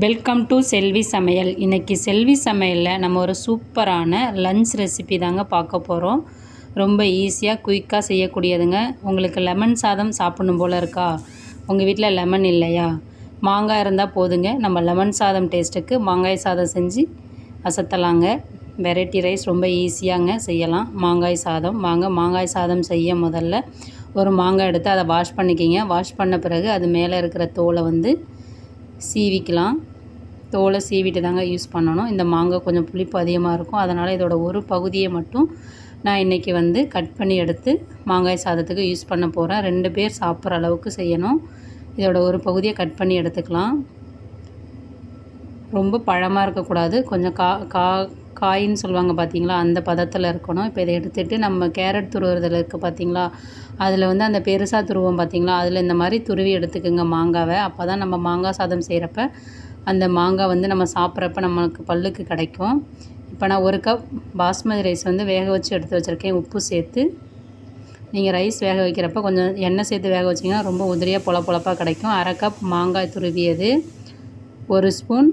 Welcome to செல்வி சமையல் இன்றைக்கி செல்வி சமையலில் நம்ம ஒரு சூப்பரான லஞ்ச் ரெசிபி தாங்க பார்க்க போகிறோம் ரொம்ப ஈஸியாக குயிக்காக செய்யக்கூடியதுங்க. உங்களுக்கு லெமன் சாதம் சாப்பிடணும் போல் இருக்கா? உங்கள் வீட்டில் லெமன் இல்லையா? மாங்காய் இருந்தால் போதுங்க. நம்ம லெமன் சாதம் டேஸ்ட்டுக்கு மாங்காய் சாதம் செஞ்சு அசத்தலாங்க. வெரைட்டி ரைஸ் ரொம்ப ஈஸியாங்க செய்யலாம். மாங்காய் சாதம். வாங்க மாங்காய் சாதம் செய்ய முதல்ல ஒரு மாங்காய் எடுத்து அதை வாஷ் பண்ணிக்கிங்க. வாஷ் பண்ண பிறகு அது மேலே இருக்கிற தோலை வந்து சீவிக்கலாம். தோலை சீவிட்டு தாங்க யூஸ் பண்ணணும். இந்த மாங்காய் கொஞ்சம் புளிப்பு அதிகமாக இருக்கும். அதனால் இதோட ஒரு பகுதியை மட்டும் நான் இன்றைக்கி வந்து கட் பண்ணி எடுத்து மாங்காய் சாதத்துக்கு யூஸ் பண்ண போகிறேன் ரெண்டு பேர் சாப்பிட்ற அளவுக்கு செய்யணும். இதோட ஒரு பகுதியை கட் பண்ணி எடுத்துக்கலாம். ரொம்ப பழமாக இருக்கக்கூடாது. கொஞ்சம் கா கா காயின்னு சொல்லுவாங்க பார்த்தீங்களா அந்த பதத்தில் இருக்கணும். இப்போ இதை எடுத்துகிட்டு நம்ம கேரட் துருவுறதில் இருக்குது பார்த்தீங்களா அதில் வந்து அந்த பெருசாக துருவோம் பார்த்தீங்களா அதில் இந்த மாதிரி துருவி எடுத்துக்கோங்க மாங்காவை. அப்போ தான் நம்ம மாங்காய் சாதம் செய்கிறப்ப அந்த மாங்காய் வந்து நம்ம சாப்பிட்றப்ப நம்மளுக்கு பல்லுக்கு கிடைக்கும். இப்போ நான் ஒரு கப் பாஸ்மதி ரைஸ் வந்து வேக வச்சு எடுத்து வச்சுருக்கேன். உப்பு சேர்த்து. நீங்கள் ரைஸ் வேக வைக்கிறப்ப கொஞ்சம் எண்ணெய் சேர்த்து வேக வச்சிங்கன்னா ரொம்ப உதிரியாக பொல பொழப்பாக கிடைக்கும். அரை கப் மாங்காய் துருவியது. ஒரு ஸ்பூன்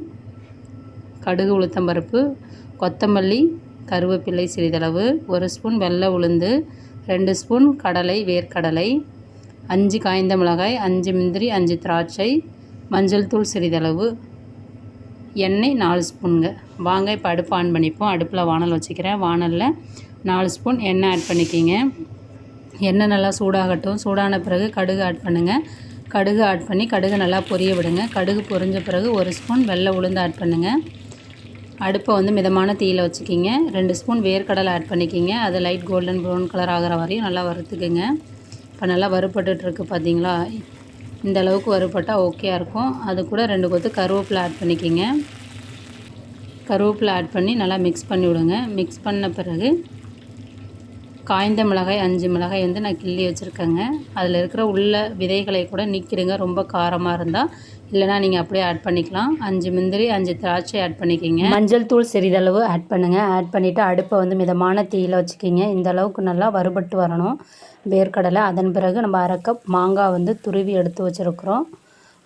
கடுகு உளுத்தம்பருப்பு கொத்தமல்லி கருவேப்பிலை சிறிதளவு ஒரு ஸ்பூன் வெள்ளை உளுந்து ரெண்டு ஸ்பூன் கடலை வேர்க்கடலை அஞ்சு காய்ந்த மிளகாய் அஞ்சு முந்திரி அஞ்சு திராட்சை மஞ்சள் தூள் சிறிதளவு எண்ணெய் நாலு ஸ்பூனுங்க. வாங்க இப்போ அடுப்பு ஆன் பண்ணிப்போம். அடுப்பில் வானல் வச்சுக்கிறேன். வானலில் நாலு ஸ்பூன் எண்ணெய் ஆட் பண்ணிக்கிங்க. எண்ணெய் நல்லா சூடாகட்டும். சூடான பிறகு கடுகு ஆட் பண்ணுங்கள் கடுகு ஆட் பண்ணி கடுகு நல்லா பொரிய விடுங்க. கடுகு பொரிஞ்ச பிறகு ஒரு ஸ்பூன் வெள்ளை உளுந்து ஆட் பண்ணுங்கள் அடுப்பை வந்து மிதமான தீயில் வச்சுக்கிங்க. ரெண்டு ஸ்பூன் வேர்க்கடலை ஆட் பண்ணிக்கிங்க. அது லைட் கோல்டன் ப்ரௌன் கலர் ஆகிற வரையும் நல்லா வறுத்துக்குங்க. இப்போ நல்லா வறுபட்டுருக்கு பார்த்தீங்களா இந்த அளவுக்கு வறுபட்டால் ஓகேயாக இருக்கும். அது கூட ரெண்டு கொத்து கருவேப்பிலை ஆட் பண்ணிக்கிங்க. கருவேப்பிலை ஆட் பண்ணி நல்லா மிக்ஸ் பண்ணி விடுங்க. மிக்ஸ் பண்ண பிறகு காய்ந்த மிளகாய் அஞ்சு மிளகாய் வந்து நான் கிள்ளி வச்சுருக்கேங்க. அதில் இருக்கிற உள்ள விதைகளை கூட நிற்கிடுங்க ரொம்ப காரமாக இருந்தால் இல்லைனா நீங்கள் அப்படியே ஆட் பண்ணிக்கலாம். அஞ்சு முந்திரி அஞ்சு திராட்சை ஆட் பண்ணிக்கிங்க. மஞ்சள் தூள் சிறிதளவு ஆட் பண்ணுங்கள் ஆட் பண்ணிவிட்டு அடுப்பை வந்து மிதமான தீயில் வச்சுக்கிங்க. இந்த அளவுக்கு நல்லா வறுபட்டு வரணும். வேர்க்கடலை அதன் பிறகு நம்ம அரை கப் மாங்காய் வந்து துருவி எடுத்து வச்சுருக்குறோம்.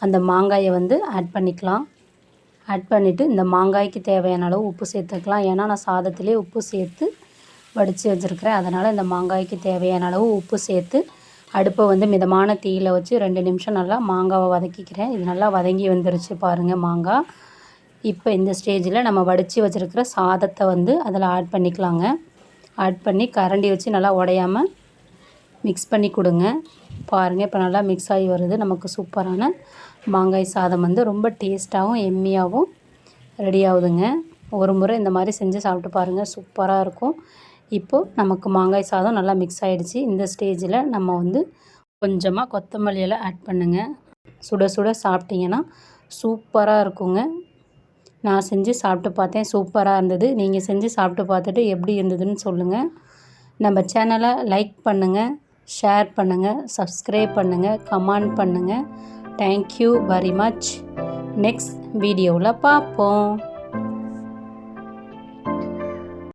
அந்த மாங்காயை வந்து ஆட் பண்ணிக்கலாம். ஆட் பண்ணிவிட்டு இந்த மாங்காய்க்கு தேவையான அளவு உப்பு சேர்த்துக்கலாம். ஏன்னா நான் சாதத்திலே உப்பு சேர்த்து வடித்து வச்சுருக்கிறேன். அதனால் இந்த மாங்காய்க்கு தேவையான அளவு உப்பு சேர்த்து அடுப்பை வந்து மிதமான தீயில் வச்சு ரெண்டு நிமிஷம் நல்லா மாங்காவை வதக்கிக்கிறேன். இது நல்லா வதங்கி வந்துருச்சு பாருங்கள் மாங்காய் இப்போ இந்த ஸ்டேஜில் நம்ம வடித்து வச்சுருக்கிற சாதத்தை வந்து அதில் ஆட் பண்ணிக்கலாங்க. ஆட் பண்ணி கரண்டி வச்சு நல்லா உடையாமல் மிக்ஸ் பண்ணி கொடுங்க. பாருங்கள் இப்போ நல்லா மிக்ஸ் ஆகி வருது. நமக்கு சூப்பரான மாங்காய் சாதம் வந்து ரொம்ப டேஸ்ட்டாகவும் எம்மியாகவும் ரெடி ஆகுதுங்க. ஒரு முறை இந்த மாதிரி செஞ்சு சாப்பிட்டு பாருங்கள் சூப்பராக இருக்கும். இப்போது நமக்கு மாங்காய் சாதம் நல்லா மிக்ஸ் ஆகிடுச்சி இந்த ஸ்டேஜில் நம்ம வந்து கொஞ்சமாக கொத்தமல்லி எல்லாம் ஆட் பண்ணுங்கள் சுட சுட சாப்பிட்டிங்கன்னா சூப்பராக இருக்குங்க. நான் செஞ்சு சாப்பிட்டு பார்த்தேன். சூப்பராக இருந்தது. நீங்கள் செஞ்சு சாப்பிட்டு பார்த்துட்டு எப்படி இருந்ததுன்னு சொல்லுங்கள் நம்ம சேனலை லைக் பண்ணுங்கள் ஷேர் பண்ணுங்கள் சப்ஸ்கிரைப் பண்ணுங்கள் கமெண்ட் பண்ணுங்கள் தேங்க்யூ வெரி மச் நெக்ஸ்ட் வீடியோவில் பார்ப்போம்.